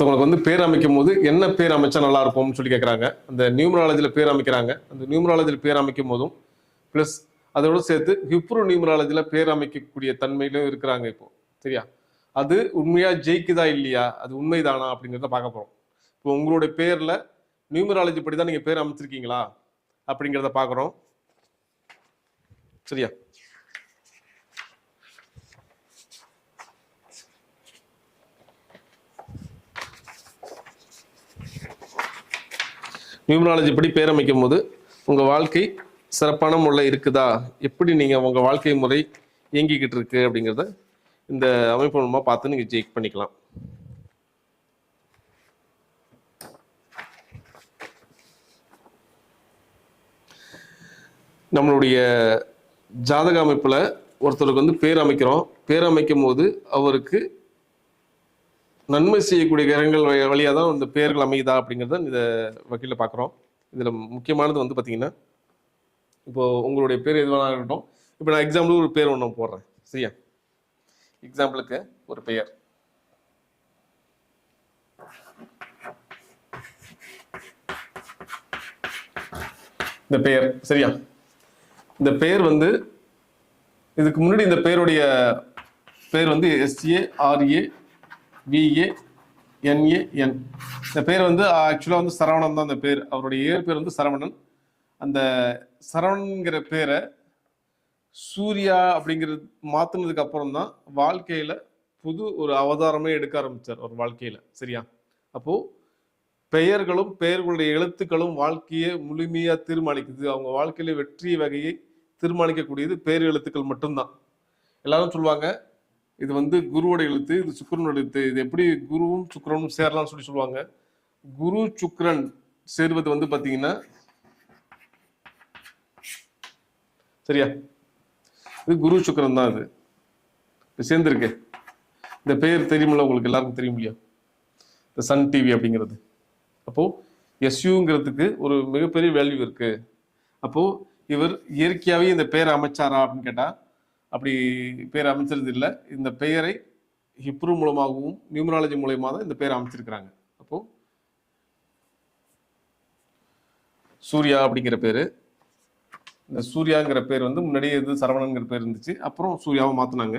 பேர் அமைக்கும் போது என்ன பேர் அமைச்சா நல்லா இருப்போம்னு சொல்லி கேட்குறாங்க அந்த நியூமராலஜியில் பேர் அமைக்கிறாங்க. அந்த நியூமராலஜியில் பேர் அமைக்கும் போதும் ப்ளஸ் அதோட சேர்த்து ஹிப்ரோ நியூமராலஜியில் பேர் அமைக்கக்கூடிய தன்மையிலும் இருக்கிறாங்க இப்போ. சரியா? அது உண்மையா ஜெயிக்குதா இல்லையா? அது உண்மைதானா அப்படிங்கிறத பார்க்க போறோம். இப்போ உங்களுடைய பேர்ல நியூமராலஜி படி தான் நீங்க பேர் அமைச்சிருக்கீங்களா அப்படிங்கிறத பார்க்குறோம். சரியா? நியூமராலஜி படி பேர் அமைக்கும் போது உங்கள் வாழ்க்கை சிறப்பான முறையில் இருக்குதா? எப்படி நீங்கள் உங்கள் வாழ்க்கை முறை இயங்கிக்கிட்டு இருக்கு அப்படிங்கிறத இந்த அமைப்பு மூலமாக பார்த்து நீங்கள் ஜெயிக் பண்ணிக்கலாம். நம்மளுடைய ஜாதக அமைப்பில் ஒருத்தருக்கு வந்து பேர் அமைக்கிறோம். பேர் அமைக்கும் போது அவருக்கு நன்மை செய்யக்கூடிய கிரகங்கள் வழியாக தான் இந்த பெயர்கள் அமையுதா அப்படிங்கிறத இந்த வகையில் பார்க்குறோம் இதில் முக்கியமானது வந்து பார்த்தீங்கன்னா இப்போது உங்களுடைய பேர் எது வேணாலும் இருக்கட்டும். இப்போ நான் எக்ஸாம்பிள் ஒரு பேர் ஒன்று போடுறேன். சரியா? எக்ஸாம்பிளுக்கு ஒரு பெயர். இந்த பெயர். சரியா? இந்த பெயர் வந்து இதுக்கு முன்னாடி இந்த பெயருடைய பேர் வந்து S A R A V A N A N இந்த பேர் வந்து ஆக்சுவலாக வந்து சரவணன் தான் இந்த பேர். அவருடைய இயற் பேர் வந்து சரவணன். அந்த சரவணங்கிற பேரை சூர்யா அப்படிங்கிறது மாற்றினதுக்கு அப்புறம் தான் வாழ்க்கையில் புது ஒரு அவதாரமே எடுக்க ஆரம்பித்தார் அவர் வாழ்க்கையில். சரியா? அப்போது பெயர்களும் பெயர்களுடைய எழுத்துக்களும் வாழ்க்கையை முழுமையாக தீர்மானிக்குது. அவங்க வாழ்க்கையில வெற்றி வகையை தீர்மானிக்கக்கூடியது பேர் எழுத்துக்கள் மட்டும்தான். எல்லாரும் சொல்லுவாங்க இது வந்து குருவோட எழுத்து இது சுக்கரனோட எழுத்து. இது எப்படி குருவும் சுக்கரனும் சேரலாம்னு சொல்லி சொல்லுவாங்க? குரு சுக்கரன் சேர்வது வந்து பாத்தீங்கன்னா சரியா? இது குரு சுக்கரன் தான் இது. இது சேர்ந்துருக்கு. இந்த பெயர் தெரியுமில்ல உங்களுக்கு எல்லாருக்கும் தெரியும் இல்லையா? இந்த சன் டிவி அப்படிங்கிறது. அப்போ எஸ்யூங்கிறதுக்கு ஒரு மிகப்பெரிய வேல்யூ இருக்கு. அப்போ இவர் இயற்கையாவே இந்த பெயரை அமைச்சாரா அப்படின்னு கேட்டா அப்படி பேர் அமைச்சது இல்லை. இந்த பெயரை ஹிப்ரு மூலமாகவும் நியூமராலஜி மூலயமா தான் இந்த பெயரை அமைச்சிருக்கிறாங்க. அப்போ சூர்யா அப்படிங்கிற பேர். இந்த சூர்யாங்கிற பேர் வந்து முன்னாடியே இது சரவணங்கிற பேர் இருந்துச்சு. அப்புறம் சூர்யாவை மாற்றினாங்க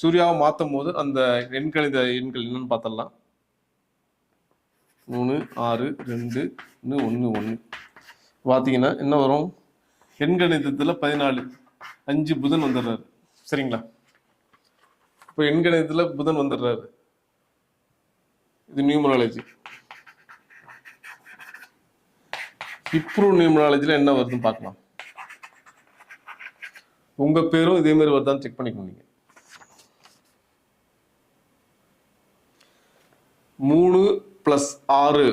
சூர்யாவை மாற்றும் போது அந்த எண்கணித எண்கள் என்னன்னு பார்த்தலாம் மூணு ஆறு ரெண்டு ஒன்று ஒன்று ஒன்று பார்த்தீங்கன்னா என்ன வரும்? எண்கணிதத்தில் பதினாலு. அஞ்சு புதன் வந்துடுறாரு. சரிங்களா? இப்போ எண்கணிதத்தில் புதன் வந்துடுறாரு. இது நியூமராலஜி. இப்ரூ நியூமராலஜியில் என்ன வருதுன்னு பார்க்கலாம். உங்கள் பேரும் இதே மாதிரி வருதான்னு செக் பண்ணிக்கணும் நீங்கள் மூணு ப்ளஸ் ஆறு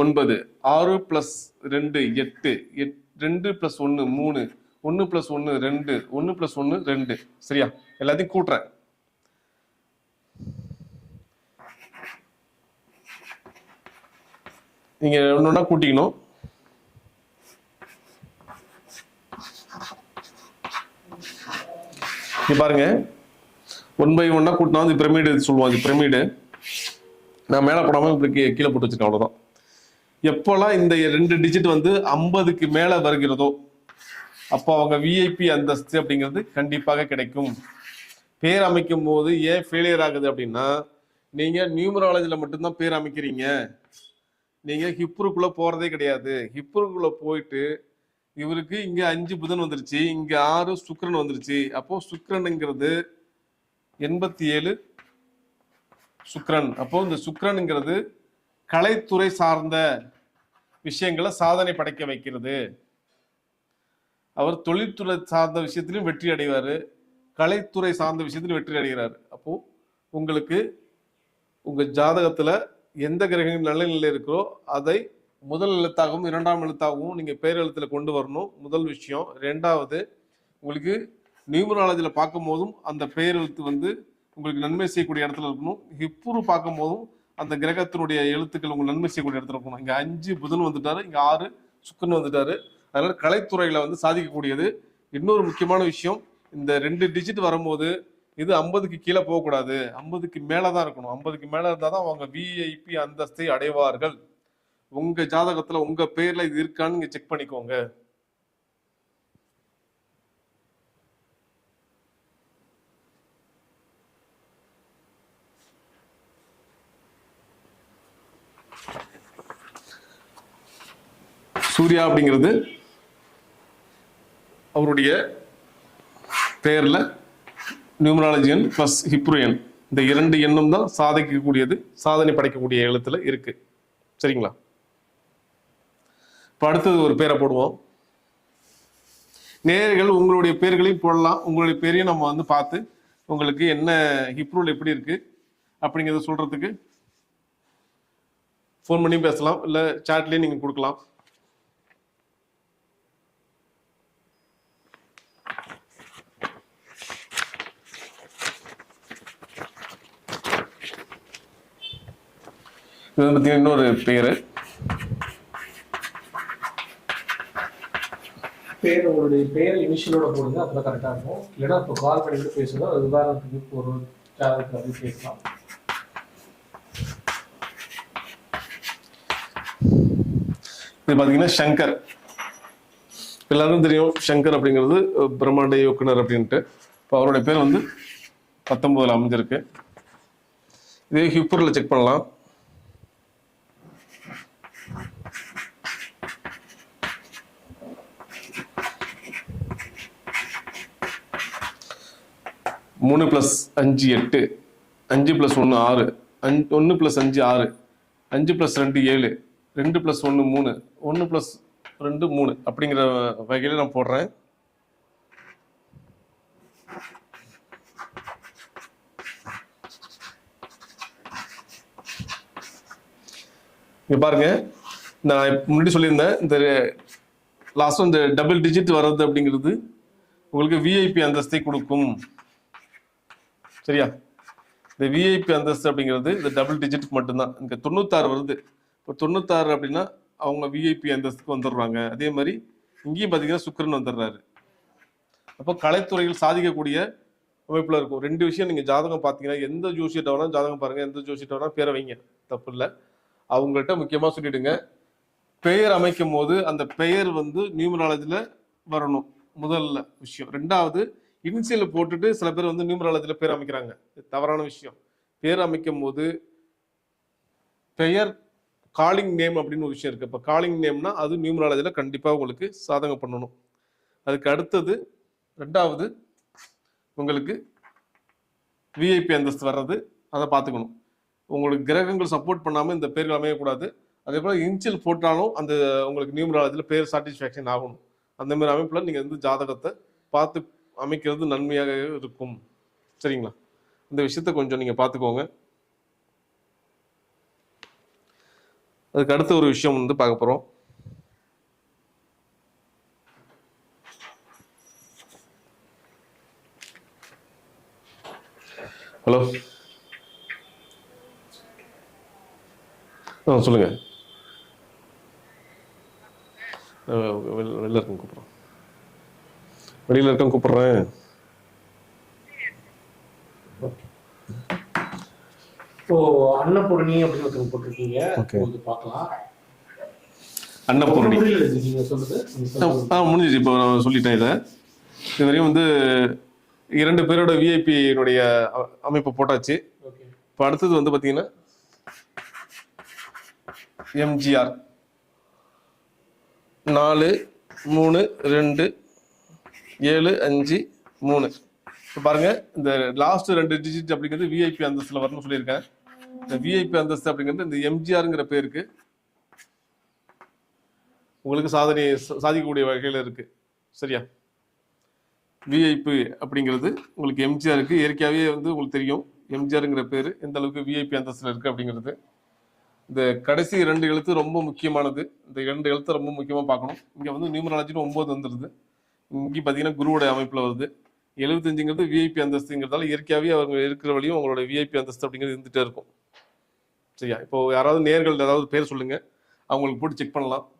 ஒன்பது. ஆறு ப்ளஸ் ரெண்டு எட்டு. எட் ரெண்டு ப்ளஸ் ஒன்று மூணு. ஒன்று பிளஸ் ஒன்று ரெண்டு ஒன்று பிளஸ் ஒன்று ரெண்டு. சரியா? எல்லாத்தையும் கூட்டுறேன். நீங்க ஒன்று ஒன்றா கூட்டிக்கணும். இங்க பாருங்க. ஒன் பை ஒன்னா கூட்டினா வந்து பிரமிடு சொல்லுவோம். அது பிரமிடு நான் மேலே போடாமல் இப்படி கீ- கீழே போட்டு வச்சிருக்கேன். அவ்வளோதான் எப்போல்லாம் இந்த ரெண்டு டிஜிட் வந்து ஐம்பதுக்கு மேலே வருகிறதோ அப்போ அவங்க விஐபி அந்தஸ்து அப்படிங்கிறது கண்டிப்பாக கிடைக்கும். பேர் அமைக்கும் போது ஏன் ஃபெயிலியர் ஆகுது அப்படின்னா நீங்கள் நியூமராலஜியில் மட்டும்தான் பேர் அமைக்கிறீங்க. நீங்கள் ஹிப்ருக்குள்ளே போகிறதே கிடையாது. ஹிப்ருக்குள்ளே போயிட்டு இவருக்கு இங்கே அஞ்சு புதன் வந்துருச்சு இங்கே ஆறு சுக்கரன் வந்துருச்சு. அப்போது சுக்கரனுங்கிறது எண்பத்தி ஏழு சுக்கரன். அப்போ இந்த சுக்கரனுங்கிறது கலைத்துறை சார்ந்த விஷயங்களை சாதனை படைக்க வைக்கிறது. அவர் தொழில்துறை சார்ந்த விஷயத்திலும் வெற்றி அடைவார். கலைத்துறை சார்ந்த விஷயத்திலும் வெற்றி அடைகிறார். அப்போ உங்களுக்கு உங்கள் ஜாதகத்தில் எந்த கிரகங்கள் நல்ல நிலையில் இருக்கோ அதை முதல் எழுத்தாகவும் இரண்டாம் எழுத்தாகவும் நீங்கள் பேர் கொண்டு வரணும். முதல் விஷயம். ரெண்டாவது உங்களுக்கு நியூமராலஜியில் பார்க்கும் போதும் அந்த பேர் எழுத்து வந்து உங்களுக்கு நன்மை செய்யக்கூடிய இடத்துல இருக்கணும். ஹிப்புரு பார்க்கும் போதும் அந்த கிரகத்தினுடைய எழுத்துக்கள் உங்களுக்கு நன்மை செய்யக்கூடிய இடத்துல இருக்கணும். இங்கே அஞ்சு புதன் வந்துட்டாரு இங்கே ஆறு சுக்கன் வந்துட்டாரு. அதனால் கலைத்துறையில் வந்து சாதிக்கக்கூடியது. இன்னொரு முக்கியமான விஷயம் இந்த ரெண்டு டிஜிட் வரும்போது இது ஐம்பதுக்கு கீழே போகக்கூடாது. ஐம்பதுக்கு மேலே தான் இருக்கணும். ஐம்பதுக்கு மேலே இருந்தால் தான் அவங்க விஐபி அந்தஸ்தை அடைவார்கள். உங்கள் ஜாதகத்தில் உங்கள் பேரில் இது இருக்கான்னு செக் பண்ணிக்கோங்க. சூர்யா அப்படிங்கிறது அவருடைய பேரில் நியூமராலஜியன் ப்ளஸ் ஹிப்ரோயன். இந்த இரண்டு எண்ணும் தான் சாதிக்கக்கூடியது சாதனை படைக்கக்கூடிய எழுத்துல இருக்கு. சரிங்களா? இப்போ அடுத்தது ஒரு பேரை போடுவோம். நேர்கள் உங்களுடைய பேர்களையும் போடலாம். உங்களுடைய பேரையும் நம்ம வந்து பார்த்து உங்களுக்கு என்ன ஹிப்ரூல் எப்படி இருக்கு அப்படிங்கிறத சொல்றதுக்கு ஃபோன் பண்ணி பேசலாம். இல்லை சாட்லேயும் நீங்கள் கொடுக்கலாம். இது வந்து பார்த்தீங்கன்னா இன்னொரு பேர். பேர் உங்களுடைய பேர் இனிஷியலோட போடுங்க அப்பதான் கரெக்டாக இருக்கும். இல்லைன்னா இப்போ கால் பண்ணிட்டு பேசணும் அது உதாரணத்துக்கு இப்போ ஒரு சேனலுக்கு அப்படி பேசலாம். இது பார்த்தீங்கன்னா சங்கர். எல்லாருக்கும் தெரியும் சங்கர் அப்படிங்கிறது பிரம்மாண்ட இயக்குனர் அப்படின்ட்டு. இப்போ அவருடைய பேர் வந்து பத்தொன்பதுல அமைஞ்சிருக்கு. இதே ஹிப்பரில் செக் பண்ணலாம். மூணு ப்ளஸ் அஞ்சு எட்டு அஞ்சு ப்ளஸ் ஒன்று ஆறு அஞ் ஒன்று ப்ளஸ் அஞ்சு ஆறு அஞ்சு ப்ளஸ் ரெண்டு ஏழு ரெண்டு ப்ளஸ் ஒன்று மூணு ஒன்று ப்ளஸ் ரெண்டு மூணு அப்படிங்கிற வகையில் நான் போடுறேன். இங்கே பாருங்க நான் முன்னாடி சொல்லியிருந்தேன் இந்த லாஸ்ட் இந்த டபுள் டிஜிட் வர்றது அப்படிங்கிறது உங்களுக்கு விஐபி அந்தஸ்தை கொடுக்கும். சரியா? இந்த விஐபி அந்தஸ்து அப்படிங்கிறது இந்த டபுள் டிஜிட்டுக்கு மட்டும்தான். இங்கே தொண்ணூத்தாறு வருது. இப்போ தொண்ணூத்தாறு அப்படின்னா அவங்க விஐபி அந்தஸ்துக்கு வந்துடுறாங்க. அதே மாதிரி இங்கேயும் பார்த்தீங்கன்னா சுக்கரன் வந்துடுறாரு. அப்போ கலைத்துறையில் சாதிக்கக்கூடிய அமைப்பில் இருக்கும். ரெண்டு விஷயம் நீங்கள் ஜாதகம் பார்த்தீங்கன்னா எந்த ஜோசியிட்ட வேணாலும் ஜாதகம் பாருங்கள் எந்த ஜோசியிட்ட வேணாலும் பேரை வைங்க. தப்பு இல்லை. அவங்கள்ட்ட முக்கியமாக சொல்லிவிடுங்க பெயர் அமைக்கும் போது அந்த பெயர் வந்து நியூமராலஜியில் வரணும். முதல்ல விஷயம். ரெண்டாவது இனிஷியல் போட்டுட்டு சில பேர் வந்து நியூமராலஜியில் பேர் அமைக்கிறாங்க. தவறான விஷயம். பேர் அமைக்கும் போது பெயர் காலிங் நேம் அப்படின்னு ஒரு விஷயம் இருக்கு. இப்போ காலிங் நேம்னா அது நியூமராலஜியில் கண்டிப்பாக உங்களுக்கு சாதகம் பண்ணணும். அதுக்கு அடுத்தது ரெண்டாவது உங்களுக்கு விஐபி அந்தஸ்து வர்றது அதை பார்த்துக்கணும். உங்களுக்கு கிரகங்கள் சப்போர்ட் பண்ணாமல் இந்த பேர்கள் அமையக்கூடாது. அதே போல் இன்சியல் போட்டாலும் அந்த உங்களுக்கு நியூமராலஜியில் பேர் சாட்டிஸ்ஃபேக்ஷன் ஆகணும். அந்த மாதிரி அமைப்பில் நீங்கள் வந்து ஜாதகத்தை பார்த்து அமைக்கிறது நன்மையாக இருக்கும். சரிங்களா? இந்த விஷயத்த கொஞ்சம் நீங்கள் பார்த்துக்கோங்க. அதுக்கு அடுத்த ஒரு விஷயம் வந்து பார்க்க போகிறோம் ஹலோ. ஆ சொல்லுங்க. வெளில இருக்கும் கூப்பிட்றோம். வெளியில இருக்கேன் கூப்பிட்றேன். இப்போ அன்னபூர்ணி அப்படின்னு போட்டிருக்கீங்க. பார்க்கலாம். அன்னபூர்ணி. இது. ஆ முடிஞ்சிச்சு. இப்போ நான் சொல்லிட்டேன் இதை. இதுவரையும் வந்து இரண்டு பேரோட விஐபியினுடைய அமைப்பு போட்டாச்சு. இப்போ அடுத்தது வந்து பார்த்தீங்கன்னா எம்ஜிஆர் நாலு மூணு ரெண்டு ஏழு அஞ்சு மூணு. இப்போ பாருங்க இந்த லாஸ்ட் ரெண்டு டிஜிட் அப்படிங்கிறது விஐபி அந்தஸ்தில் வரணும்னு சொல்லியிருக்கேன். இந்த விஐபி அந்தஸ்து அப்படிங்கிறது இந்த எம்ஜிஆருங்கிற பேருக்கு உங்களுக்கு சாதனை சா- சாதிக்கக்கூடிய வகையில் இருக்கு. சரியா? விஐபி அப்படிங்கிறது உங்களுக்கு எம்ஜிஆருக்கு இயற்கையாகவே வந்து உங்களுக்கு தெரியும். எம்ஜிஆருங்கிற பேர் எந்த அளவுக்கு விஐபி அந்தஸ்தில் இருக்கு அப்படிங்கிறது. இந்த கடைசி ரெண்டு எழுத்து ரொம்ப முக்கியமானது. இந்த ரெண்டு எழுத்து ரொம்ப முக்கியமாக பார்க்கணும். இங்கே வந்து நியூமராலஜின்னு ஒம்பது வந்துடுது இங்கே பார்த்தீங்கன்னா குருவோட அமைப்பில் வருது. எழுபத்தஞ்சுங்கிறது விஐபி அந்தஸ்துங்கிறதால இயற்கையாகவே அவங்க இருக்கிற வழியும் அவங்களோட விஐபி அந்தஸ்து அப்படிங்கிறது இருந்துகிட்டே இருக்கும். சரியா? இப்போ யாராவது நேர்கள் ஏதாவது பேர் சொல்லுங்க. அவங்களுக்கு போட்டு செக் பண்ணலாம்.